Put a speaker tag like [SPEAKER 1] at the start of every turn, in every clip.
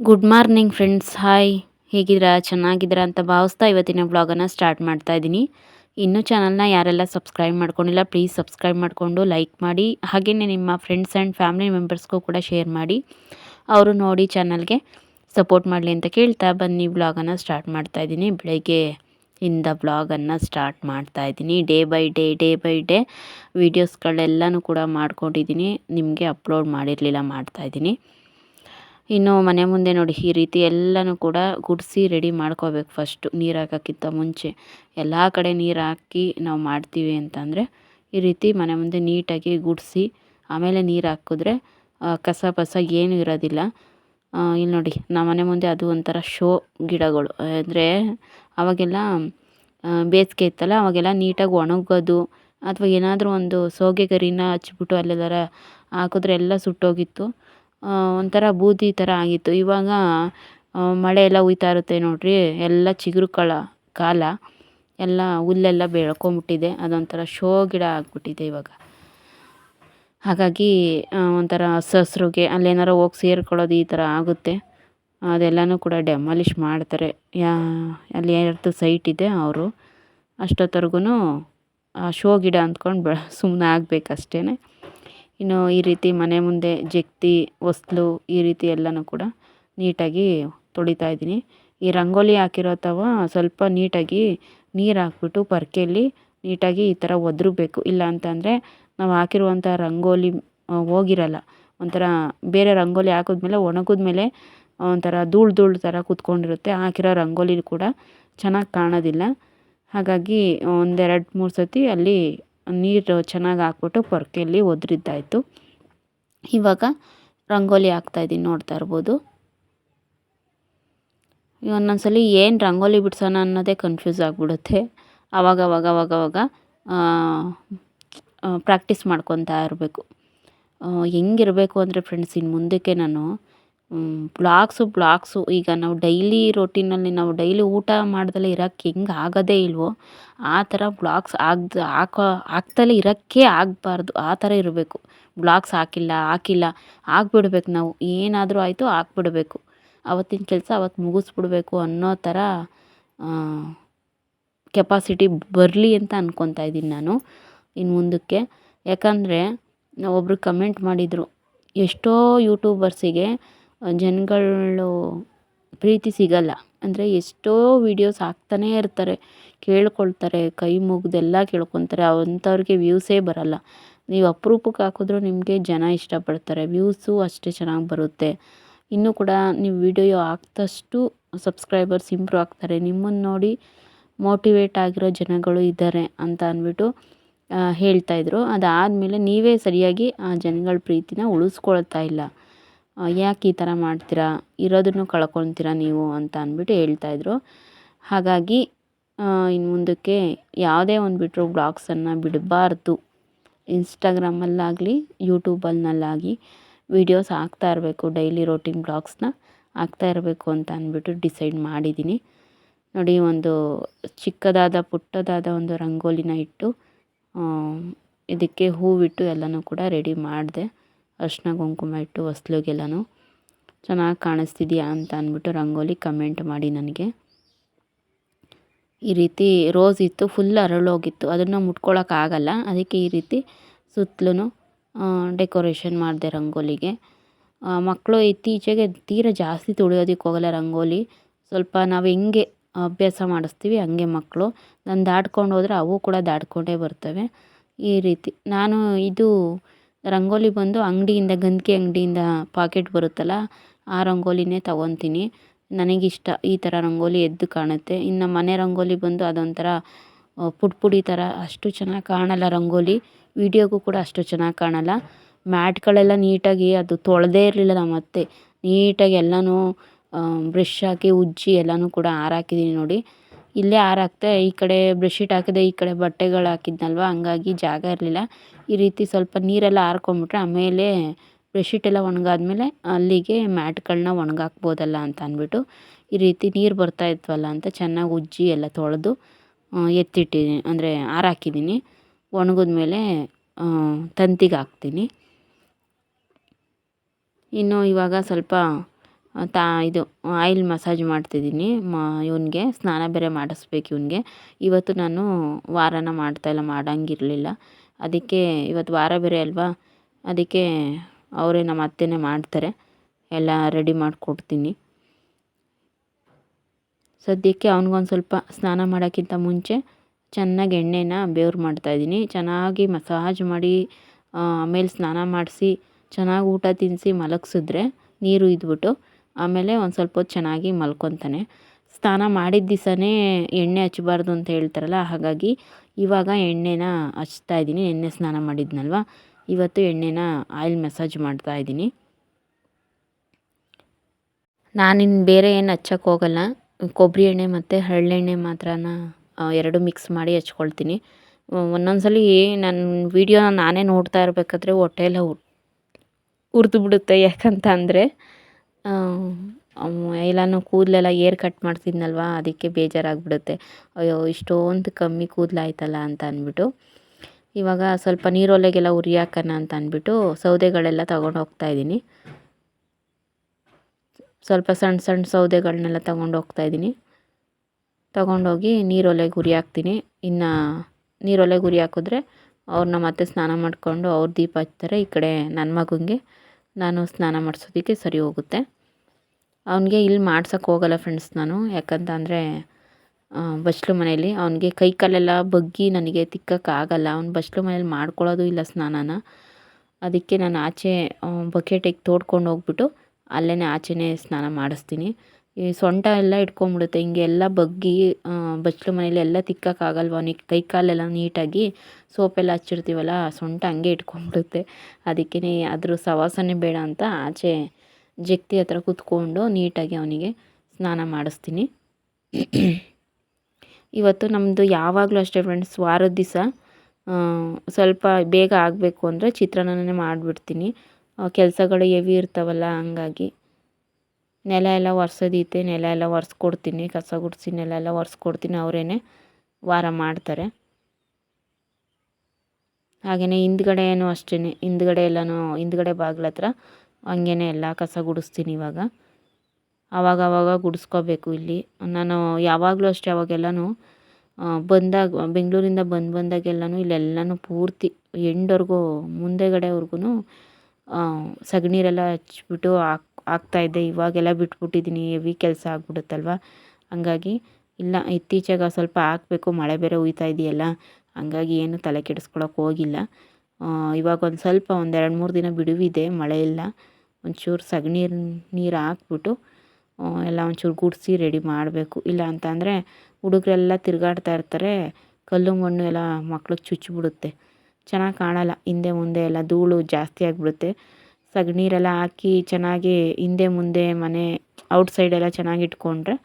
[SPEAKER 1] Good morning friends hi ಹೇಗಿದ್ದೀರಾ? ಚೆನ್ನಾಗಿದ್ದೀರಾ ಅಂತ ಭಾವಿಸ್ತಾ ಇವತ್ತಿನ ಬ್ಲಾಗನ್ನು ಸ್ಟಾರ್ಟ್ ಮಾಡ್ತಾ ಇದ್ದೀನಿ. ಇನ್ನೂ ಚಾನಲ್ನ ಯಾರೆಲ್ಲ ಸಬ್ಸ್ಕ್ರೈಬ್ ಮಾಡ್ಕೊಂಡಿಲ್ಲ ಪ್ಲೀಸ್ ಸಬ್ಸ್ಕ್ರೈಬ್ ಮಾಡಿಕೊಂಡು ಲೈಕ್ ಮಾಡಿ. ಹಾಗೆಯೇ ನಿಮ್ಮ ಫ್ರೆಂಡ್ಸ್ ಆ್ಯಂಡ್ ಫ್ಯಾಮಿಲಿ ಮೆಂಬರ್ಸ್ಗೂ ಕೂಡ ಶೇರ್ ಮಾಡಿ. ಅವರು ನೋಡಿ ಚಾನಲ್ಗೆ ಸಪೋರ್ಟ್ ಮಾಡಲಿ ಅಂತ ಕೇಳ್ತಾ ಬನ್ನಿ. ಬ್ಲಾಗನ್ನು ಸ್ಟಾರ್ಟ್ ಮಾಡ್ತಾ ಇದ್ದೀನಿ. ಬೆಳಗ್ಗೆ ಇಂದ ಬ್ಲಾಗನ್ನು ಸ್ಟಾರ್ಟ್ ಮಾಡ್ತಾ ಇದ್ದೀನಿ. Day by day day by day ವೀಡಿಯೋಸ್ಗಳೆಲ್ಲನೂ ಕೂಡ ಮಾಡ್ಕೊಂಡಿದ್ದೀನಿ. ನಿಮಗೆ ಅಪ್ಲೋಡ್ ಮಾಡಿರಲಿಲ್ಲ ಮಾಡ್ತಾಯಿದ್ದೀನಿ ಇನ್ನು ಮನೆ ಮುಂದೆ ನೋಡಿ, ಈ ರೀತಿ ಎಲ್ಲನೂ ಕೂಡ ಗುಡಿಸಿ ರೆಡಿ ಮಾಡ್ಕೋಬೇಕು ಫಸ್ಟು ನೀರು ಹಾಕೋಕ್ಕಿಂತ ಮುಂಚೆ. ಎಲ್ಲ ಕಡೆ ನೀರು ಹಾಕಿ ನಾವು ಮಾಡ್ತೀವಿ ಅಂತಂದರೆ, ಈ ರೀತಿ ಮನೆ ಮುಂದೆ ನೀಟಾಗಿ ಗುಡಿಸಿ, ಆಮೇಲೆ ನೀರು ಹಾಕಿದ್ರೆ ಕಸ ಪಸ ಏನೂ ಇರೋದಿಲ್ಲ. ಇಲ್ಲಿ ನೋಡಿ ನಮ್ಮ ಮನೆ ಮುಂದೆ ಅದು ಒಂಥರ ಶೋ ಗಿಡಗಳು. ಅಂದರೆ, ಅವಾಗೆಲ್ಲ ಬೇಸಿಗೆ ಇತ್ತಲ್ಲ, ಅವಾಗೆಲ್ಲ ನೀಟಾಗಿ ಒಣಗೋದು, ಅಥವಾ ಏನಾದರೂ ಒಂದು ಸೋಗೆ ಗರಿನ ಹಚ್ಬಿಟ್ಟು ಅಲ್ಲೆಲ್ಲಾರ ಹಾಕಿದ್ರೆ ಎಲ್ಲ ಸುಟ್ಟೋಗಿತ್ತು. ಒಂಥರ ಬೂದಿ ಥರ ಆಗಿತ್ತು. ಇವಾಗ ಮಳೆ ಎಲ್ಲ ಹುಯ್ತಾ ಇರುತ್ತೆ ನೋಡಿರಿ. ಎಲ್ಲ ಚಿಗುರು ಕಳ ಕಾಲ ಎಲ್ಲ ಹುಲ್ಲೆಲ್ಲ ಬೆಳ್ಕೊಂಬಿಟ್ಟಿದೆ. ಅದೊಂಥರ ಶೋ ಗಿಡ ಆಗಿಬಿಟ್ಟಿದೆ ಇವಾಗ. ಹಾಗಾಗಿ ಒಂಥರ ಹಸ್ರು ಹಸ್ರಿಗೆ ಅಲ್ಲೇನಾರು ಹೋಗಿ ಸೇರ್ಕೊಳ್ಳೋದು ಈ ಥರ ಆಗುತ್ತೆ. ಅದೆಲ್ಲನೂ ಕೂಡ ಡೆಮಾಲಿಷ್ ಮಾಡ್ತಾರೆ. ಯಾ, ಅಲ್ಲಿ ಯಾರ್ದು ಸೈಟ್ ಇದೆ ಅವರು. ಅಷ್ಟೊತ್ತವರ್ಗು ಶೋ ಗಿಡ ಅಂದ್ಕೊಂಡು ಬೆ ಸುಮ್ಮನೆ ಆಗ್ಬೇಕಷ್ಟೇ ಇನ್ನು ಈ ರೀತಿ ಮನೆ ಮುಂದೆ ಜಗ್ತಿ ಹೊಸ್ಲು ಈ ರೀತಿ ಎಲ್ಲನೂ ಕೂಡ ನೀಟಾಗಿ ತೊಳಿತಾ ಇದ್ದೀನಿ. ಈ ರಂಗೋಲಿ ಹಾಕಿರೋ ತವ ಸ್ವಲ್ಪ ನೀಟಾಗಿ ನೀರು ಹಾಕ್ಬಿಟ್ಟು ಪರ್ಕೆಯಲ್ಲಿ ನೀಟಾಗಿ ಈ ಥರ ಒದ್ರಬೇಕು. ಇಲ್ಲ ಅಂತಂದರೆ ನಾವು ಹಾಕಿರುವಂಥ ರಂಗೋಲಿ ಹೋಗಿರಲ್ಲ. ಒಂಥರ ಬೇರೆ ರಂಗೋಲಿ ಹಾಕಿದ್ಮೇಲೆ ಒಣಗಿದ್ಮೇಲೆ ಒಂಥರ ಧೂಳು ಧೂಳು ಥರ ಕೂತ್ಕೊಂಡಿರುತ್ತೆ. ಹಾಕಿರೋ ರಂಗೋಲಿ ಕೂಡ ಚೆನ್ನಾಗಿ ಕಾಣೋದಿಲ್ಲ. ಹಾಗಾಗಿ ಒಂದೆರಡು ಮೂರು ಸತಿ ಅಲ್ಲಿ ನೀರು ಚೆನ್ನಾಗಿ ಹಾಕ್ಬಿಟ್ಟು ಪೊರ್ಕೆಯಲ್ಲಿ ಒದ್ರಿದ್ದಾಯಿತು. ಇವಾಗ ರಂಗೋಲಿ ಹಾಕ್ತಾಯಿದ್ದೀನಿ ನೋಡ್ತಾ ಇರ್ಬೋದು. ಒಂದೊಂದು ಸಲ ಏನು ರಂಗೋಲಿ ಬಿಡ್ಸೋಣ ಅನ್ನೋದೇ ಕನ್ಫ್ಯೂಸ್ ಆಗಿಬಿಡುತ್ತೆ. ಆವಾಗ ಅವಾಗ ಅವಾಗ ಪ್ರಾಕ್ಟೀಸ್ ಮಾಡ್ಕೊತಾ ಇರಬೇಕು. ಹೆಂಗಿರಬೇಕು ಅಂದರೆ ಫ್ರೆಂಡ್ಸ್ ಇನ್ನು ಮುಂದಕ್ಕೆ ನಾನು ಬ್ಲಾಗ್ಸು ಬ್ಲಾಕ್ಸು ಈಗ ನಾವು ಡೈಲಿ ರೊಟೀನಲ್ಲಿ ನಾವು ಡೈಲಿ ಊಟ ಮಾಡ್ದಲೇ ಇರೋಕ್ಕೆ ಹೆಂಗೆ ಆಗೋದೇ ಇಲ್ವೋ, ಆ ಥರ ಬ್ಲಾಗ್ಸ್ ಆಗ್ದ, ಹಾಕೋ ಹಾಕ್ದಲೇ ಇರೋಕ್ಕೆ ಆಗಬಾರ್ದು. ಆ ಥರ ಇರಬೇಕು. ಬ್ಲಾಗ್ಸ್ ಹಾಕಿಲ್ಲ ಹಾಕಿಲ್ಲ ಹಾಕ್ಬಿಡ್ಬೇಕು ನಾವು. ಏನಾದರೂ ಆಯಿತು ಹಾಕ್ಬಿಡ್ಬೇಕು ಅವತ್ತಿನ ಕೆಲಸ ಅವತ್ತು ಮುಗಿಸ್ಬಿಡ್ಬೇಕು ಅನ್ನೋ ಥರ ಕೆಪಾಸಿಟಿ ಬರಲಿ ಅಂತ ಅಂದ್ಕೊತಾ ಇದ್ದೀನಿ ನಾನು ಇನ್ನು ಮುಂದಕ್ಕೆ. ಯಾಕಂದರೆ ಒಬ್ಬರು ಕಮೆಂಟ್ ಮಾಡಿದರು, ಎಷ್ಟೋ ಯೂಟ್ಯೂಬರ್ಸಿಗೆ ಜನಗಳು ಪ್ರೀತಿ ಸಿಗಲ್ಲ. ಅಂದರೆ ಎಷ್ಟೋ ವೀಡಿಯೋಸ್ ಹಾಕ್ತಾನೇ ಇರ್ತಾರೆ. ಕೇಳ್ಕೊಳ್ತಾರೆ, ಕೈ ಮುಗ್ದೆಲ್ಲ ಕೇಳ್ಕೊತಾರೆ. ಅಂಥವ್ರಿಗೆ ವ್ಯೂಸೇ ಬರಲ್ಲ. ನೀವು ಅಪ್ರೂಪಕ್ಕೆ ಹಾಕಿದ್ರು ನಿಮಗೆ ಜನ ಇಷ್ಟಪಡ್ತಾರೆ. ವ್ಯೂಸು ಅಷ್ಟೇ ಚೆನ್ನಾಗಿ ಬರುತ್ತೆ. ಇನ್ನೂ ಕೂಡ ನೀವು ವಿಡಿಯೋ ಹಾಕ್ದಷ್ಟು ಸಬ್ಸ್ಕ್ರೈಬರ್ಸ್ ಇಂಪ್ರೂವ್ ಆಗ್ತಾರೆ. ನಿಮ್ಮನ್ನು ನೋಡಿ ಮೋಟಿವೇಟ್ ಆಗಿರೋ ಜನಗಳು ಇದ್ದಾರೆ ಅಂತ ಅಂದ್ಬಿಟ್ಟು ಹೇಳ್ತಾಯಿದ್ರು ಅದಾದಮೇಲೆ ನೀವೇ ಸರಿಯಾಗಿ ಆ ಜನಗಳ ಪ್ರೀತಿನ ಉಳಿಸ್ಕೊಳ್ತಾ ಇಲ್ಲ. ಯಾಕೆ ಈ ಥರ ಮಾಡ್ತೀರಾ? ಇರೋದನ್ನು ಕಳ್ಕೊತೀರಾ ನೀವು ಅಂತ ಅಂದ್ಬಿಟ್ಟು ಹೇಳ್ತಾಯಿದ್ರು ಹಾಗಾಗಿ ಇನ್ನು ಮುಂದಕ್ಕೆ ಯಾವುದೇ ಒಂದು ಬಿಟ್ಟರು ಬ್ಲಾಗ್ಸನ್ನು ಬಿಡಬಾರ್ದು. ಇನ್ಸ್ಟಾಗ್ರಾಮಲ್ಲಾಗಲಿ ಯೂಟ್ಯೂಬಲ್ನಲ್ಲಾಗಿ ವೀಡಿಯೋಸ್ ಹಾಕ್ತಾ ಇರಬೇಕು ಡೈಲಿ ರೋಟೀನ್ ಬ್ಲಾಗ್ಸ್ನ ಹಾಕ್ತಾ ಇರಬೇಕು ಅಂತ ಅಂದ್ಬಿಟ್ಟು ಡಿಸೈಡ್ ಮಾಡಿದ್ದೀನಿ ನೋಡಿ, ಒಂದು ಚಿಕ್ಕದಾದ, ಪುಟ್ಟದಾದ ಒಂದು ರಂಗೋಲಿನ ಇಟ್ಟು ಇದಕ್ಕೆ ಹೂವಿಟ್ಟು ಎಲ್ಲನೂ ಕೂಡ ರೆಡಿ ಮಾಡಿದೆ. ಅರಿಶಿನ ಕುಂಕುಮ ಇಟ್ಟು ಹೊಸ್ಲಿಗೆಲ್ಲನೂ ಚೆನ್ನಾಗಿ ಕಾಣಿಸ್ತಿದೆಯಾ ಅಂತ ಅಂದ್ಬಿಟ್ಟು ರಂಗೋಲಿ ಕಮೆಂಟ್ ಮಾಡಿ ನನಗೆ. ಈ ರೀತಿ ರೋಸ್ ಇತ್ತು ಫುಲ್ ಅರಳೋಗಿತ್ತು. ಅದನ್ನು ಮುಟ್ಕೊಳ್ಳೋಕ್ಕಾಗಲ್ಲ ಅದಕ್ಕೆ ಈ ರೀತಿ ಸುತ್ತಲೂ ಡೆಕೋರೇಷನ್ ಮಾಡಿದೆ ರಂಗೋಲಿಗೆ. ಮಕ್ಕಳು ಇತ್ತೀಚೆಗೆ ತೀರ ಜಾಸ್ತಿ ತುಳಿಯೋದಕ್ಕೆ ಹೋಗಲ್ಲ ರಂಗೋಲಿ. ಸ್ವಲ್ಪ ನಾವು ಹೆಂಗೆ ಅಭ್ಯಾಸ ಮಾಡಿಸ್ತೀವಿ, ಹಂಗೆ ಮಕ್ಕಳು ನಾನು ದಾಟ್ಕೊಂಡು ಹೋದರೆ ಅವು ಕೂಡ ದಾಟ್ಕೊಂಡೇ ಬರ್ತವೆ. ಈ ರೀತಿ ನಾನು ಇದು ರಂಗೋಲಿ ಬಂದು ಅಂಗಡಿಯಿಂದ, ಗಂದಕಿ ಅಂಗಡಿಯಿಂದ ಪಾಕೆಟ್ ಬರುತ್ತಲ್ಲ, ಆ ರಂಗೋಲಿನೇ ತಗೊತೀನಿ. ನನಗಿಷ್ಟ ಈ ಥರ ರಂಗೋಲಿ ಎದ್ದು ಕಾಣುತ್ತೆ. ಇನ್ನು ಮನೆ ರಂಗೋಲಿ ಬಂದು ಅದೊಂಥರ ಪುಡಿ ಪುಡಿ ಥರ ಅಷ್ಟು ಚೆನ್ನಾಗಿ ಕಾಣಲ್ಲ ರಂಗೋಲಿ. ವಿಡಿಯೋಗೂ ಕೂಡ ಅಷ್ಟು ಚೆನ್ನಾಗಿ ಕಾಣಲ್ಲ. ಮ್ಯಾಟ್ಗಳೆಲ್ಲ ನೀಟಾಗಿ ಅದು ತೊಳೆದೇ ಇರಲಿಲ್ಲ ನಮ್ಮ ಅತ್ತೆ. ನೀಟಾಗಿ ಎಲ್ಲನೂ ಬ್ರಷ್ ಹಾಕಿ ಉಜ್ಜಿ ಎಲ್ಲನೂ ಕೂಡ ಆರಾಕಿದ್ದೀನಿ ನೋಡಿ. ಇಲ್ಲೇ ಆರಾಕ್ತೆ ಈ ಕಡೆ ಬೆಡ್ಶೀಟ್ ಹಾಕಿದೆ, ಈ ಕಡೆ ಬಟ್ಟೆಗಳು ಹಾಕಿದ್ನಲ್ವ? ಹಂಗಾಗಿ ಜಾಗ ಇರಲಿಲ್ಲ. ಈ ರೀತಿ ಸ್ವಲ್ಪ ನೀರೆಲ್ಲ ಆರ್ಕೊಂಬಿಟ್ರೆ ಆಮೇಲೆ ಬೆಡ್ಶೀಟೆಲ್ಲ ಒಣಗಾದ್ಮೇಲೆ ಅಲ್ಲಿಗೆ ಮ್ಯಾಟ್ಗಳನ್ನ ಒಣಗಾಕ್ಬೋದಲ್ಲ ಅಂತ ಅಂದ್ಬಿಟ್ಟು ಈ ರೀತಿ ನೀರು ಬರ್ತಾ ಇದ್ವಲ್ಲ ಅಂತ ಚೆನ್ನಾಗಿ ಉಜ್ಜಿ ಎಲ್ಲ ತೊಳೆದು ಎತ್ತಿಟ್ಟಿದ್ದೀನಿ ಅಂದರೆ ಆರಾಕಿದ್ದೀನಿ ಒಣಗಿದ್ಮೇಲೆ ತಂತಿಗೆ ಹಾಕ್ತೀನಿ. ಇನ್ನು ಇವಾಗ ಸ್ವಲ್ಪ ತಾ ಇದು, ಆಯಿಲ್ ಮಸಾಜ್ ಮಾಡ್ತಿದ್ದೀನಿ. ಮ, ಇವನಿಗೆ ಸ್ನಾನ ಬೇರೆ ಮಾಡಿಸ್ಬೇಕು ಇವನಿಗೆ. ಇವತ್ತು ನಾನು ವಾರನ ಮಾಡ್ತಾಯಿಲ್ಲ ಮಾಡೋಂಗಿರ್ಲಿಲ್ಲ. ಅದಕ್ಕೆ ಇವತ್ತು ವಾರ ಬೇರೆ ಅಲ್ವಾ? ಅದಕ್ಕೆ ಅವರೇ ನಮ್ಮ ಅತ್ತೆನೇ ಮಾಡ್ತಾರೆ. ಎಲ್ಲ ರೆಡಿ ಮಾಡಿಕೊಡ್ತೀನಿ. ಸದ್ಯಕ್ಕೆ ಅವ್ನಿಗೊಂದು ಸ್ವಲ್ಪ ಸ್ನಾನ ಮಾಡೋಕ್ಕಿಂತ ಮುಂಚೆ ಚೆನ್ನಾಗಿ ಎಣ್ಣೆನ ಬೇವ್ರು ಮಾಡ್ತಾಯಿದ್ದೀನಿ ಚೆನ್ನಾಗಿ ಮಸಾಜ್ ಮಾಡಿ ಆಮೇಲೆ ಸ್ನಾನ ಮಾಡಿಸಿ, ಚೆನ್ನಾಗಿ ಊಟ ತಿನ್ನಿಸಿ ಮಲಗಿಸಿದ್ರೆ ನೀರು ಇದ್ಬಿಟ್ಟು ಆಮೇಲೆ ಒಂದು ಸ್ವಲ್ಪ ಹೊತ್ತು ಚೆನ್ನಾಗಿ ಮಲ್ಕೊತಾನೆ. ಸ್ನಾನ ಮಾಡಿದ ದಿವಸನೇ ಎಣ್ಣೆ ಹಚ್ಚಬಾರ್ದು ಅಂತ ಹೇಳ್ತಾರಲ್ಲ, ಹಾಗಾಗಿ ಇವಾಗ ಎಣ್ಣೆನ ಹಚ್ತಾ ಇದ್ದೀನಿ. ಎಣ್ಣೆ ಸ್ನಾನ ಮಾಡಿದ್ನಲ್ವ? ಇವತ್ತು ಎಣ್ಣೆನ ಆಯಿಲ್ ಮಸಾಜ್ ಮಾಡ್ತಾ ಇದ್ದೀನಿ. ನಾನಿನ್ನು ಬೇರೆ ಏನು ಹಚ್ಚಕ್ಕೆ ಹೋಗಲ್ಲ. ಕೊಬ್ಬರಿ ಎಣ್ಣೆ ಮತ್ತು ಹರಳೆಣ್ಣೆ ಮಾತ್ರನ ಎರಡು ಮಿಕ್ಸ್ ಮಾಡಿ ಹಚ್ಕೊಳ್ತೀನಿ. ಒಂದೊಂದ್ಸಲಿ ಸಲ ನನ್ನ ವೀಡಿಯೋನ ನಾನೇ ನೋಡ್ತಾ ಇರಬೇಕಾದ್ರೆ ಹೊಟ್ಟೆಲ್ಲ ಉರಿದು ಬಿಡುತ್ತೆ ಯಾಕಂತ ಅಂದರೆ ಎಲ್ಲನೂ ಕೂದಲೆಲ್ಲ ಏರ್ ಕಟ್ ಮಾಡ್ತಿದ್ನಲ್ವ ಅದಕ್ಕೆ ಬೇಜಾರಾಗ್ಬಿಡುತ್ತೆ. ಅಯ್ಯೋ, ಇಷ್ಟೊಂದು ಕಮ್ಮಿ ಕೂದಲಾಯ್ತಲ್ಲ ಅಂತ ಅಂದ್ಬಿಟ್ಟು. ಇವಾಗ ಸ್ವಲ್ಪ ನೀರೊಲೆಗೆಲ್ಲ ಉರಿ ಹಾಕೋಣ ಅಂತ ಅಂದ್ಬಿಟ್ಟು ಸೌದೆಗಳೆಲ್ಲ ತಗೊಂಡು ಹೋಗ್ತಾಯಿದ್ದೀನಿ ಸ್ವಲ್ಪ ಸಣ್ಣ ಸಣ್ಣ ಸೌದೆಗಳನ್ನೆಲ್ಲ ತಗೊಂಡು ಹೋಗ್ತಾಯಿದ್ದೀನಿ ತಗೊಂಡೋಗಿ ನೀರೊಲೆಗೆ ಉರಿ ಹಾಕ್ತೀನಿ ಇನ್ನು ನೀರೊಲೆಗೆ ಉರಿ ಹಾಕಿದ್ರೆ ಅವ್ರನ್ನ ಮತ್ತೆ ಸ್ನಾನ ಮಾಡಿಕೊಂಡು ಅವ್ರು ದೀಪ ಹಚ್ತಾರೆ ಈ ಕಡೆ ನನ್ನ ಮಗನಿಗೆ ನಾನು ಸ್ನಾನ ಮಾಡಿಸೋದಕ್ಕೆ ಸರಿ ಹೋಗುತ್ತೆ. ಅವನಿಗೆ ಇಲ್ಲಿ ಮಾಡ್ಸೋಕ್ಕೆ ಹೋಗಲ್ಲ ಫ್ರೆಂಡ್ಸ್ ನಾನು. ಯಾಕಂತ ಅಂದರೆ ಬಚ್ಚಲು ಮನೆಯಲ್ಲಿ ಅವನಿಗೆ ಕೈ ಕಾಲೆಲ್ಲ ಬಗ್ಗಿ ನನಗೆ ತಿಕ್ಕೋಕ್ಕಾಗಲ್ಲ ಅವ್ನು ಬಚ್ಚಲು ಮನೇಲಿ ಮಾಡ್ಕೊಳ್ಳೋದು ಇಲ್ಲ ಸ್ನಾನನ. ಅದಕ್ಕೆ ನಾನು ಆಚೆ ಬಕೆಟಿಗೆ ತೋಡ್ಕೊಂಡು ಹೋಗ್ಬಿಟ್ಟು ಅಲ್ಲೇ ಆಚೆನೇ ಸ್ನಾನ ಮಾಡಿಸ್ತೀನಿ. ಈ ಸೊಂಟ ಎಲ್ಲ ಇಟ್ಕೊಂಬಿಡುತ್ತೆ ಹಿಂಗೆ ಎಲ್ಲ ಬಗ್ಗಿ ಬಚ್ಚಲು ಮನೇಲಿ ಎಲ್ಲ ತಿಕ್ಕೋಕ್ಕಾಗಲ್ವ ಅವನಿಗೆ ಕೈ ಕಾಲೆಲ್ಲ ನೀಟಾಗಿ ಸೋಪೆಲ್ಲ ಹಚ್ಚಿರ್ತೀವಲ್ಲ ಸೊಂಟ ಹಂಗೆ ಇಟ್ಕೊಂಬಿಡುತ್ತೆ ಅದಕ್ಕೇ ಅದ್ರ ಸವಾಸನೆ ಬೇಡ ಅಂತ ಆಚೆ ಜಗ್ತಿ ಹತ್ರ ಕೂತ್ಕೊಂಡು ನೀಟಾಗಿ ಅವನಿಗೆ ಸ್ನಾನ ಮಾಡಿಸ್ತೀನಿ. ಇವತ್ತು ನಮ್ಮದು ಯಾವಾಗಲೂ ಅಷ್ಟೇ ಫ್ರೆಂಡ್ಸ್ ವಾರದ ದಿವಸ ಸ್ವಲ್ಪ ಬೇಗ ಆಗಬೇಕು ಅಂದರೆ ಚಿತ್ರಾನ್ನನೇ ಮಾಡಿಬಿಡ್ತೀನಿ. ಕೆಲಸಗಳು ಹೆವಿ ಇರ್ತಾವಲ್ಲ, ಹಂಗಾಗಿ ನೆಲ ಎಲ್ಲ ಒರೆಸೋದಿತ್ತೆ ನೆಲ ಎಲ್ಲ ಒರೆಸ್ಕೊಡ್ತೀನಿ, ಕಸ ಗುಡಿಸಿ ನೆಲ ಎಲ್ಲ ಒರೆಸ್ಕೊಡ್ತೀನಿ, ಅವರೇನೆ ವಾರ ಮಾಡ್ತಾರೆ. ಹಾಗೆಯೇ ಹಿಂದ್ಗಡೆಯೂ ಅಷ್ಟೇ ಹಿಂದ್ಗಡೆ ಎಲ್ಲನೂ, ಹಿಂದ್ಗಡೆ ಬಾಗಿಲ ಹತ್ರ ಹಂಗೇ ಎಲ್ಲ ಕಸ ಗುಡಿಸ್ತೀನಿ ಇವಾಗ. ಆವಾಗವಾಗ ಗುಡಿಸ್ಕೋಬೇಕು ಇಲ್ಲಿ. ನಾನು ಯಾವಾಗಲೂ ಅಷ್ಟೇ ಅವಾಗೆಲ್ಲನೂ ಬಂದಾಗ, ಬೆಂಗಳೂರಿಂದ ಬಂದು ಬಂದಾಗೆಲ್ಲನೂ ಇಲ್ಲೆಲ್ಲನೂ ಪೂರ್ತಿ ಎಂಡ್ವರೆಗೂ ಮುಂದೆಗಡೆವರೆಗೂ ಸಗಣಿರೆಲ್ಲ ಹಚ್ಬಿಟ್ಟು ಹಾಕ್ ಹಾಕ್ತಾಯಿದ್ದೆ ಇವಾಗೆಲ್ಲ ಬಿಟ್ಬಿಟ್ಟಿದ್ದೀನಿ ಹೆವಿ ಕೆಲಸ ಆಗ್ಬಿಡುತ್ತಲ್ವ? ಹಂಗಾಗಿ ಇಲ್ಲ, ಇತ್ತೀಚೆಗೆ ಸ್ವಲ್ಪ ಹಾಕಬೇಕು. ಮಳೆ ಬೇರೆ ಉಯ್ತಾ ಇದೆಯಲ್ಲ, ಹಂಗಾಗಿ ಏನು ತಲೆ ಕೆಡಿಸ್ಕೊಳಕ್ಕೆ ಹೋಗಿಲ್ಲ. ಇವಾಗ ಒಂದು ಸ್ವಲ್ಪ ಒಂದೆರಡು ಮೂರು ದಿನ ಬಿಡುವಿದೆ ಮಳೆ ಇಲ್ಲ ಒಂಚೂರು ಸಗಣೀರ್ ನೀರು ಹಾಕ್ಬಿಟ್ಟು ಎಲ್ಲ ಒಂಚೂರು ಗುಡಿಸಿ ರೆಡಿ ಮಾಡಬೇಕು. ಇಲ್ಲ ಅಂತಂದರೆ ಹುಡುಗರೆಲ್ಲ ತಿರುಗಾಡ್ತಾ ಇರ್ತಾರೆ, ಕಲ್ಲು ಮಣ್ಣು ಎಲ್ಲ ಮಕ್ಳಿಗೆ ಚುಚ್ಚಿಬಿಡುತ್ತೆ ಚೆನ್ನಾಗಿ ಕಾಣಲ್ಲ, ಹಿಂದೆ ಮುಂದೆ ಎಲ್ಲ ಧೂಳು ಜಾಸ್ತಿ ಆಗಿಬಿಡುತ್ತೆ. ಸಗಣೀರೆಲ್ಲ ಹಾಕಿ ಚೆನ್ನಾಗಿ ಹಿಂದೆ ಮುಂದೆ ಮನೆ, ಔಟ್ ಸೈಡೆಲ್ಲ ಚೆನ್ನಾಗಿ ಇಟ್ಕೊಂಡ್ರೆ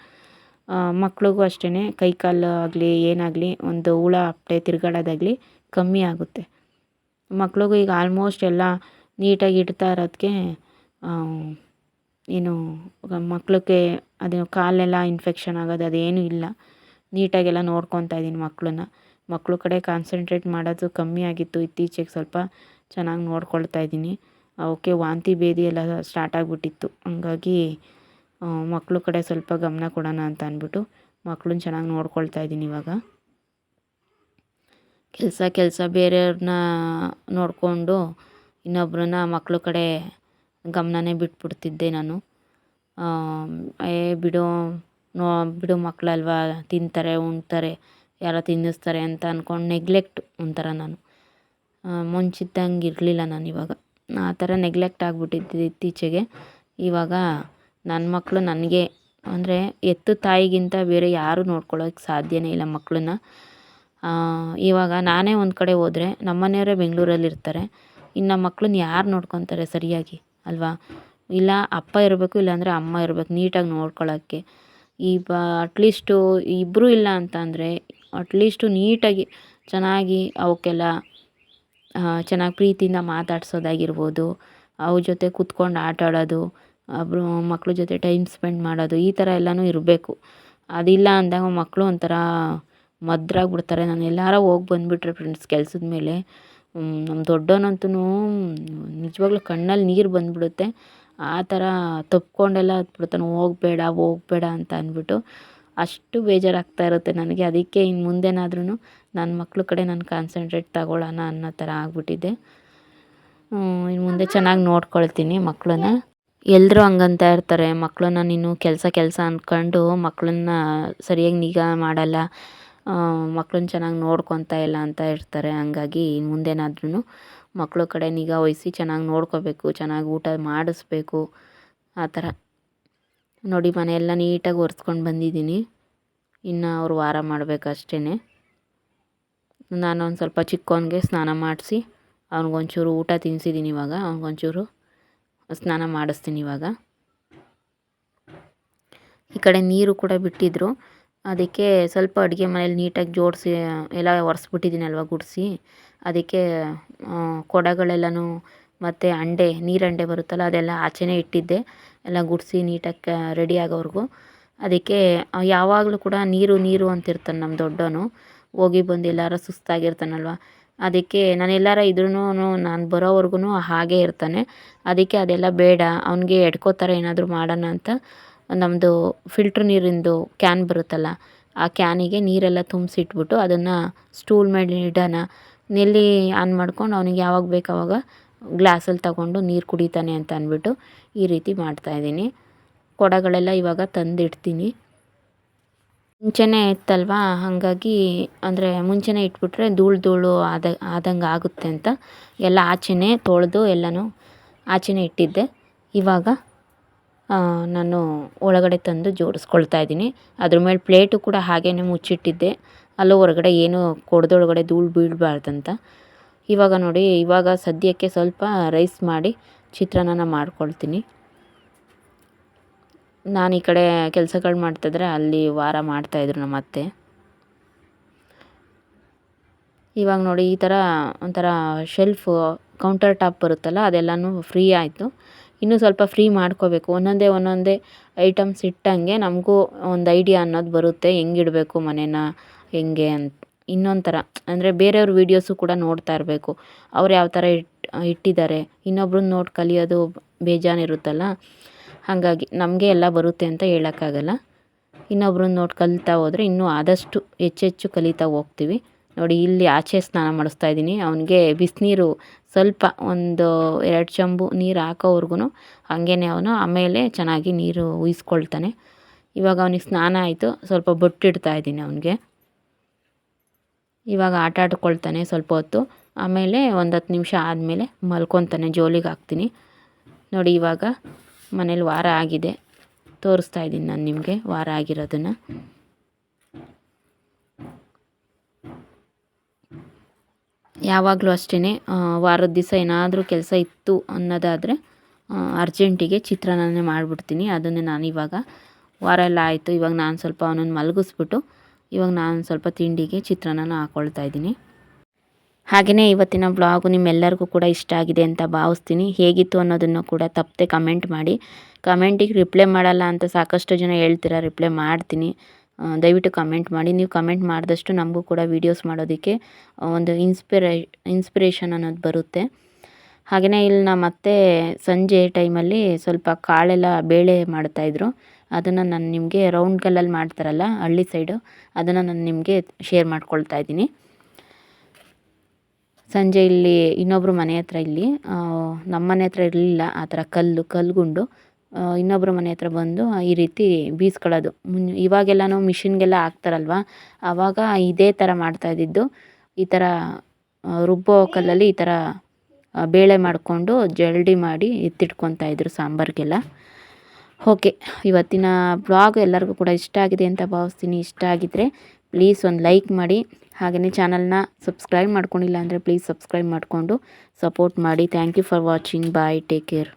[SPEAKER 1] ಮಕ್ಳಿಗೂ ಅಷ್ಟೇ ಕೈ ಕಾಲು ಆಗಲಿ, ಏನಾಗಲಿ, ಒಂದು ಹುಳ ಅಪ್ಪಟೆ ತಿರುಗಾಡೋದಾಗಲಿ ಕಮ್ಮಿ ಆಗುತ್ತೆ. ಮಕ್ಳಿಗೂ ಈಗ ಆಲ್ಮೋಸ್ಟ್ ಎಲ್ಲ ನೀಟಾಗಿ ಇಡ್ತಾ ಇರೋದಕ್ಕೆ ಏನು ಮಕ್ಳಿಗೆ ಅದು ಕಾಲೆಲ್ಲ ಇನ್ಫೆಕ್ಷನ್ ಆಗೋದು ಅದೇನೂ ಇಲ್ಲ. ನೀಟಾಗೆಲ್ಲ ನೋಡ್ಕೊತಾ ಇದ್ದೀನಿ ಮಕ್ಕಳನ್ನ ಮಕ್ಕಳು ಕಡೆ ಕಾನ್ಸಂಟ್ರೇಟ್ ಮಾಡೋದು ಕಮ್ಮಿ ಆಗಿತ್ತು. ಇತ್ತೀಚೆಗೆ ಸ್ವಲ್ಪ ಚೆನ್ನಾಗಿ ನೋಡ್ಕೊಳ್ತಾ ಇದ್ದೀನಿ. ಅವಕ್ಕೆ ವಾಂತಿ ಭೇದಿ ಎಲ್ಲ ಸ್ಟಾರ್ಟ್ ಆಗಿಬಿಟ್ಟಿತ್ತು. ಹಂಗಾಗಿ ಮಕ್ಕಳು ಕಡೆ ಸ್ವಲ್ಪ ಗಮನ ಕೊಡೋಣ ಅಂತ ಅಂದ್ಬಿಟ್ಟು ಮಕ್ಕಳನ್ನ ಚೆನ್ನಾಗಿ ನೋಡ್ಕೊಳ್ತಾ ಇದ್ದೀನಿ ಇವಾಗ. ಕೆಲಸ ಕೆಲಸ ಬೇರೆಯವ್ರನ್ನ ನೋಡಿಕೊಂಡು ಇನ್ನೊಬ್ಬರನ್ನ ಮಕ್ಕಳು ಕಡೆ ಗಮನನೇ ಬಿಟ್ಬಿಡ್ತಿದ್ದೆ ನಾನು. ಏ, ಬಿಡು, ನೋ, ಬಿಡು ಮಕ್ಕಳಲ್ವಾ, ತಿಂತಾರೆ, ಉಣ್ತಾರೆ, ಯಾರೋ ತಿನ್ನಿಸ್ತಾರೆ ಅಂತ ಅಂದ್ಕೊಂಡು ನೆಗ್ಲೆಕ್ಟ್ ಒಂಥರ ನಾನು. ಮುಂಚಿದ್ದಂಗೆ ಇರಲಿಲ್ಲ ನಾನು ಇವಾಗ. ಆ ಥರ ನೆಗ್ಲೆಕ್ಟ್ ಆಗಿಬಿಟ್ಟಿದ್ದು ಇತ್ತೀಚೆಗೆ. ಇವಾಗ ನನ್ನ ಮಕ್ಕಳು ನನಗೆ, ಅಂದರೆ ಎತ್ತು ತಾಯಿಗಿಂತ ಬೇರೆ ಯಾರೂ ನೋಡ್ಕೊಳ್ಳೋಕ್ಕೆ ಸಾಧ್ಯನೇ ಇಲ್ಲ ಮಕ್ಕಳನ್ನ ಇವಾಗ ನಾನೇ ಒಂದು ಕಡೆ ಹೋದರೆ ನಮ್ಮನೆಯವರೇ ಬೆಂಗಳೂರಲ್ಲಿರ್ತಾರೆ. ಇನ್ನು ಮಕ್ಳನ್ನ ಯಾರು ನೋಡ್ಕೊತಾರೆ ಸರಿಯಾಗಿ? ಅಲ್ವಾ? ಇಲ್ಲ, ಅಪ್ಪ ಇರಬೇಕು, ಇಲ್ಲಾಂದರೆ ಅಮ್ಮ ಇರಬೇಕು, ನೀಟಾಗಿ ನೋಡ್ಕೊಳ್ಳೋಕ್ಕೆ ಈಗ ಅಟ್ಲೀಸ್ಟು ಇಬ್ಬರೂ ಇಲ್ಲ ಅಂತ ಅಂದರೆ ಅಟ್ಲೀಸ್ಟು ನೀಟಾಗಿ ಚೆನ್ನಾಗಿ ಅವಕ್ಕೆಲ್ಲ ಚೆನ್ನಾಗಿ ಪ್ರೀತಿಯಿಂದ ಮಾತಾಡ್ಸೋದಾಗಿರ್ಬೋದು, ಅವ್ರ ಜೊತೆ ಕೂತ್ಕೊಂಡು ಆಟ ಆಡೋದು ಒಬ್ಬರು ಮಕ್ಳ ಜೊತೆ ಟೈಮ್ ಸ್ಪೆಂಡ್ ಮಾಡೋದು, ಈ ಥರ ಎಲ್ಲನೂ ಇರಬೇಕು. ಅದಿಲ್ಲ ಅಂದಾಗ ಮಕ್ಕಳು ಒಂಥರ ಮದ್ರಾಗ್ಬಿಡ್ತಾರೆ ನಾನು ಎಲ್ಲಾರ ಹೋಗಿ ಬಂದುಬಿಟ್ರೆ ಫ್ರೆಂಡ್ಸ್ ಕೆಲ್ಸದ ಮೇಲೆ ನಮ್ಮ ದೊಡ್ಡವನಂತೂ ನಿಜವಾಗ್ಲೂ ಕಣ್ಣಲ್ಲಿ ನೀರು ಬಂದುಬಿಡುತ್ತೆ. ಆ ಥರ ತಪ್ಕೊಂಡೆಲ್ಲ ಹತ್ಬಿಡ್ತಾನೆ ಹೋಗಬೇಡ ಹೋಗಬೇಡ ಅಂತ ಅಂದ್ಬಿಟ್ಟು ಅಷ್ಟು ಬೇಜಾರಾಗ್ತಾ ಇರುತ್ತೆ ನನಗೆ. ಅದಕ್ಕೆ ಇನ್ನು ಮುಂದೇನಾದ್ರೂ ನನ್ನ ಮಕ್ಳ ಕಡೆ ನಾನು ಕಾನ್ಸಂಟ್ರೇಟ್ ತಗೊಳ್ಳೋಣ ಅನ್ನೋ ಥರ ಆಗ್ಬಿಟ್ಟಿದೆ. ಇನ್ನು ಮುಂದೆ ಚೆನ್ನಾಗಿ ನೋಡ್ಕೊಳ್ತೀನಿ ಮಕ್ಕಳನ್ನ ಎಲ್ಲರೂ ಹಂಗಂತ ಇರ್ತಾರೆ. ಮಕ್ಕಳನ್ನ ನೀನು ಕೆಲಸ ಕೆಲಸ ಅಂದ್ಕೊಂಡು ಮಕ್ಕಳನ್ನ ಸರಿಯಾಗಿ ನಿಗಾ ಮಾಡಲ್ಲ. ಮಕ್ಳನ್ನ ಚೆನ್ನಾಗಿ ನೋಡ್ಕೊತಾ ಇಲ್ಲ ಅಂತ ಇರ್ತಾರೆ ಹಂಗಾಗಿ ಮುಂದೇನಾದ್ರೂ ಮಕ್ಕಳು ಕಡೆ ನಿಗಾ ವಹಿಸಿ ಚೆನ್ನಾಗಿ ನೋಡ್ಕೋಬೇಕು, ಚೆನ್ನಾಗಿ ಊಟ ಮಾಡಿಸ್ಬೇಕು. ಆ ಥರ. ನೋಡಿ, ಮನೆಯೆಲ್ಲ ನೀಟಾಗಿ ಒರೆಸ್ಕೊಂಡು ಬಂದಿದ್ದೀನಿ. ಇನ್ನು ಅವ್ರು ವಾರ ಮಾಡಬೇಕು ಅಷ್ಟೇ ನಾನು ಒಂದು ಸ್ವಲ್ಪ ಚಿಕ್ಕವನಿಗೆ ಸ್ನಾನ ಮಾಡಿಸಿ, ಅವ್ನಿಗೊಂಚೂರು ಊಟ ತಿನ್ನಿಸಿದ್ದೀನಿ ಇವಾಗ. ಅವ್ನಿಗೊಂಚೂರು ಸ್ನಾನ ಮಾಡಿಸ್ತೀನಿ ಇವಾಗ. ಈ ಕಡೆ ನೀರು ಕೂಡ ಬಿಟ್ಟಿದ್ದರು ಅದಕ್ಕೆ ಸ್ವಲ್ಪ ಅಡುಗೆ ಮನೇಲಿ ನೀಟಾಗಿ ಜೋಡಿಸಿ, ಎಲ್ಲ ಒರೆಸ್ಬಿಟ್ಟಿದ್ದೀನಲ್ವ ಗುಡಿಸಿ. ಅದಕ್ಕೆ ಕೊಡಗಳೆಲ್ಲನೂ ಮತ್ತು ಹಂಡೆ ನೀರಂಡೆ ಬರುತ್ತಲ್ಲ ಅದೆಲ್ಲ ಆಚೆನೇ ಇಟ್ಟಿದ್ದೆ. ಎಲ್ಲ ಗುಡಿಸಿ ನೀಟಾಗಿ ರೆಡಿ ಆಗೋವರೆಗೂ. ಅದಕ್ಕೆ ಯಾವಾಗಲೂ ಕೂಡ ನೀರು ನೀರು ಅಂತಿರ್ತಾನೆ ನಮ್ಮ ದೊಡ್ಡವನು. ಹೋಗಿ ಬಂದು ಎಲ್ಲಾರ ಸುಸ್ತಾಗಿರ್ತಾನಲ್ವ. ಅದಕ್ಕೆ ನಾನು ಎಲ್ಲಾರ ಇದ್ರೂ ನಾನು ಬರೋವರೆಗೂ ಹಾಗೇ ಇರ್ತಾನೆ. ಅದಕ್ಕೆ ಅದೆಲ್ಲ ಬೇಡ, ಅವನಿಗೆ ಎಡ್ಕೋ ಥರ ಏನಾದರೂ ಮಾಡೋಣ ಅಂತ. ನಮ್ಮದು ಫಿಲ್ಟ್ರ್ ನೀರಿಂದು ಕ್ಯಾನ್ ಬರುತ್ತಲ್ಲ, ಆ ಕ್ಯಾನಿಗೆ ನೀರೆಲ್ಲ ತುಂಬಿಸಿಟ್ಬಿಟ್ಟು ಅದನ್ನು ಸ್ಟೂಲ್ ಮೇಲೆ ಇಡೋಣ. ನೆಲ್ಲಿ ಆನ್ ಮಾಡ್ಕೊಂಡು ಅವನಿಗೆ ಯಾವಾಗ ಬೇಕು ಆವಾಗ ಗ್ಲಾಸಲ್ಲಿ ತಗೊಂಡು ನೀರು ಕುಡಿತಾನೆ ಅಂತ ಅಂದ್ಬಿಟ್ಟು ಈ ರೀತಿ ಮಾಡ್ತಾಯಿದ್ದೀನಿ ಕೊಡಗಳೆಲ್ಲ ಇವಾಗ ತಂದಿಡ್ತೀನಿ. ಮುಂಚೆನೇ ಇತ್ತಲ್ವಾ, ಹಾಗಾಗಿ ಅಂದರೆ ಮುಂಚೆನೇ ಇಟ್ಬಿಟ್ರೆ ಧೂಳು ಧೂಳು ಆದ, ಆದಂಗೆ ಆಗುತ್ತೆ ಅಂತ ಎಲ್ಲ ಆಚೆನೇ ತೊಳೆದು ಎಲ್ಲನೂ ಆಚೆನೇ ಇಟ್ಟಿದ್ದೆ. ಇವಾಗ ನಾನು ಒಳಗಡೆ ತಂದು ಜೋಡಿಸ್ಕೊಳ್ತಾ ಇದ್ದೀನಿ. ಅದ್ರ ಮೇಲೆ ಪ್ಲೇಟು ಕೂಡ ಹಾಗೇ ಮುಚ್ಚಿಟ್ಟಿದ್ದೆ. ಅಲ್ಲೂ ಹೊರಗಡೆ ಏನು ಕೊಡದೊಳಗಡೆ ಧೂಳು ಬೀಳಬಾರ್ದಂತ. ಇವಾಗ ನೋಡಿ, ಇವಾಗ ಸದ್ಯಕ್ಕೆ ಸ್ವಲ್ಪ ರೈಸ್ ಮಾಡಿ ಚಿತ್ರಾನ್ನ ಮಾಡ್ಕೊಳ್ತೀನಿ. ನಾನು ಈ ಕಡೆ ಕೆಲಸಗಳು ಮಾಡ್ತಿದ್ರೆ ಅಲ್ಲಿ ವಾರ ಮಾಡ್ತಾಯಿದ್ರು ನಮ್ಮ ಅತ್ತೆ. ಇವಾಗ ನೋಡಿ, ಈ ಥರ ಒಂಥರ ಶೆಲ್ಫು ಕೌಂಟರ್ ಟಾಪ್ ಬರುತ್ತಲ್ಲ, ಅದೆಲ್ಲನೂ ಫ್ರೀ ಆಯಿತು. ಇನ್ನೂ ಸ್ವಲ್ಪ ಫ್ರೀ ಮಾಡ್ಕೋಬೇಕು. ಒಂದೊಂದೇ ಒಂದೊಂದೇ ಐಟಮ್ಸ್ ಇಟ್ಟಂಗೆ ನಮಗೂ ಒಂದು ಐಡಿಯಾ ಅನ್ನೋದು ಬರುತ್ತೆ. ಹೆಂಗಿಡಬೇಕು ಮನೇನ, ಹೆಂಗೆ ಅಂತ. ಇನ್ನೊಂಥರ ಥರ ಅಂದರೆ ಬೇರೆಯವ್ರ ವೀಡಿಯೋಸು ಕೂಡ ನೋಡ್ತಾ ಇರಬೇಕು. ಅವ್ರು ಯಾವ ಥರ ಇಟ್ಟು ಇಟ್ಟಿದ್ದಾರೆ. ಇನ್ನೊಬ್ರನ್ನ ನೋಡಿ ಕಲಿಯೋದು ಬೇಜಾನಿರುತ್ತಲ್ಲ ಹಾಗಾಗಿ ನಮಗೆ ಎಲ್ಲ ಬರುತ್ತೆ ಅಂತ ಹೇಳೋಕ್ಕಾಗಲ್ಲ. ಇನ್ನೊಬ್ರನ್ನ ನೋಡಿ ಕಲಿತಾ ಹೋದರೆ ಇನ್ನೂ ಆದಷ್ಟು ಹೆಚ್ಚೆಚ್ಚು ಕಲಿತಾ ಹೋಗ್ತೀವಿ. ನೋಡಿ, ಇಲ್ಲಿ ಆಚೆ ಸ್ನಾನ ಮಾಡಿಸ್ತಾ ಇದ್ದೀನಿ. ಅವನಿಗೆ ಬಿಸಿನೀರು ಸ್ವಲ್ಪ ಒಂದು ಎರಡು ಚಂಬು ನೀರು ಹಾಕೋವರೆಗೂ ಹಾಗೇ ಅವನು ಆಮೇಲೆ ಚೆನ್ನಾಗಿ ನೀರು ಉಯಿಸ್ಕೊಳ್ತಾನೆ. ಇವಾಗ ಅವನಿಗೆ ಸ್ನಾನ ಆಯಿತು. ಸ್ವಲ್ಪ ಬೊಟ್ಟಿಡ್ತಾ ಇದ್ದೀನಿ ಅವನಿಗೆ. ಇವಾಗ ಆಟ ಆಡ್ಕೊಳ್ತಾನೆ ಸ್ವಲ್ಪ ಹೊತ್ತು. ಆಮೇಲೆ ಒಂದು ಹತ್ತು ನಿಮಿಷ ಆದಮೇಲೆ ಮಲ್ಕೊತಾನೆ, ಜೋಲಿಗೆ ಹಾಕ್ತೀನಿ. ನೋಡಿ, ಇವಾಗ ಮನೇಲಿ ವಾರ ಆಗಿದೆ. ತೋರಿಸ್ತಾ ಇದ್ದೀನಿ ನಾನು ನಿಮಗೆ ವಾರ ಆಗಿರೋದನ್ನು. ಯಾವಾಗಲೂ ಅಷ್ಟೇ ವಾರದ ದಿವಸ ಏನಾದರೂ ಕೆಲಸ ಇತ್ತು ಅನ್ನೋದಾದರೆ ಅರ್ಜೆಂಟಿಗೆ ಚಿತ್ರಾನ್ನನೇ ಮಾಡಿಬಿಡ್ತೀನಿ. ಅದನ್ನೇ ನಾನು ಇವಾಗ, ವಾರ ಎಲ್ಲ ಆಯಿತು. ಇವಾಗ ನಾನು ಸ್ವಲ್ಪ ಅವನನ್ನು ಮಲಗಿಸ್ಬಿಟ್ಟು, ಇವಾಗ ನಾನು ಸ್ವಲ್ಪ ತಿಂಡಿಗೆ ಚಿತ್ರಾನ್ನ ಹಾಕ್ಕೊಳ್ತಾ ಇದ್ದೀನಿ. ಹಾಗೆಯೇ ಇವತ್ತಿನ ಬ್ಲಾಗು ನಿಮ್ಮೆಲ್ಲರಿಗೂ ಕೂಡ ಇಷ್ಟ ಆಗಿದೆ ಅಂತ ಭಾವಿಸ್ತೀನಿ. ಹೇಗಿತ್ತು ಅನ್ನೋದನ್ನು ಕೂಡ ತಪ್ಪದೆ ಕಮೆಂಟ್ ಮಾಡಿ. ಕಮೆಂಟಿಗೆ ರಿಪ್ಲೈ ಮಾಡಲ್ಲ ಅಂತ ಸಾಕಷ್ಟು ಜನ ಹೇಳ್ತೀರ, ರಿಪ್ಲೈ ಮಾಡ್ತೀನಿ. ದಯವಿಟ್ಟು ಕಮೆಂಟ್ ಮಾಡಿ. ನೀವು ಕಮೆಂಟ್ ಮಾಡಿದಷ್ಟು ನಮಗೂ ಕೂಡ ವೀಡಿಯೋಸ್ ಮಾಡೋದಕ್ಕೆ ಒಂದು ಇನ್ಸ್ಪಿರೇ ಇನ್ಸ್ಪಿರೇಷನ್ ಅನ್ನೋದು ಬರುತ್ತೆ. ಹಾಗೆಯೇ ಇಲ್ಲಿ ನಮ್ಮ ಅತ್ತೆ ಸಂಜೆ ಟೈಮಲ್ಲಿ ಸ್ವಲ್ಪ ಕಾಳೆಲ್ಲ ಬೇಳೆ ಮಾಡ್ತಾಯಿದ್ರು ಅದನ್ನು ನಾನು ನಿಮಗೆ ರೌಂಡ್ ಕಲ್ಲಲ್ಲಿ ಮಾಡ್ತಾರಲ್ಲ, ಹಳ್ಳಿ ಸೈಡು ಅದನ್ನು ನಾನು ನಿಮಗೆ ಶೇರ್ ಮಾಡ್ಕೊಳ್ತಾ ಇದ್ದೀನಿ. ಸಂಜೆ ಇಲ್ಲಿ ಇನ್ನೊಬ್ಬರು ಮನೆ ಹತ್ರ ಇಲ್ಲಿ ನಮ್ಮ ಮನೆ ಹತ್ರ ಇರಲಿಲ್ಲ, ಆ ಥರ ಕಲ್ಲು, ಕಲ್ಗುಂಡು. ಇನ್ನೊಬ್ಬರ ಮನೆ ಹತ್ರ ಬಂದು ಈ ರೀತಿ ಬೀಸ್ಕೊಳ್ಳೋದು. ಮುನ್, ಇವಾಗೆಲ್ಲನೂ ಮಿಷಿನ್ಗೆಲ್ಲ ಹಾಕ್ತಾರಲ್ವ? ಆವಾಗ ಇದೇ ಥರ ಮಾಡ್ತಾಯಿದ್ದಿದ್ದು ಈ ಥರ ರುಬ್ಬೋ ಕಲ್ಲಲ್ಲಿ ಈ ಥರ ಬೇಳೆ ಮಾಡಿಕೊಂಡು ಜಲ್ಡಿ ಮಾಡಿ ಎತ್ತಿಟ್ಕೊತಾ ಇದ್ರು ಸಾಂಬಾರಿಗೆಲ್ಲ. ಓಕೆ, ಇವತ್ತಿನ ಬ್ಲಾಗ್ ಎಲ್ಲರಿಗೂ ಕೂಡ ಇಷ್ಟ ಆಗಿದೆ ಅಂತ ಭಾವಿಸ್ತೀನಿ. ಇಷ್ಟ ಆಗಿದ್ದರೆ ಪ್ಲೀಸ್ ಒಂದು ಲೈಕ್ ಮಾಡಿ. ಹಾಗೆಯೇ ಚಾನಲ್ನ ಸಬ್ಸ್ಕ್ರೈಬ್ ಮಾಡ್ಕೊಂಡಿಲ್ಲ ಅಂದರೆ ಪ್ಲೀಸ್ ಸಬ್ಸ್ಕ್ರೈಬ್ ಮಾಡಿಕೊಂಡು ಸಪೋರ್ಟ್ ಮಾಡಿ. Thank you for watching. Bye, take care.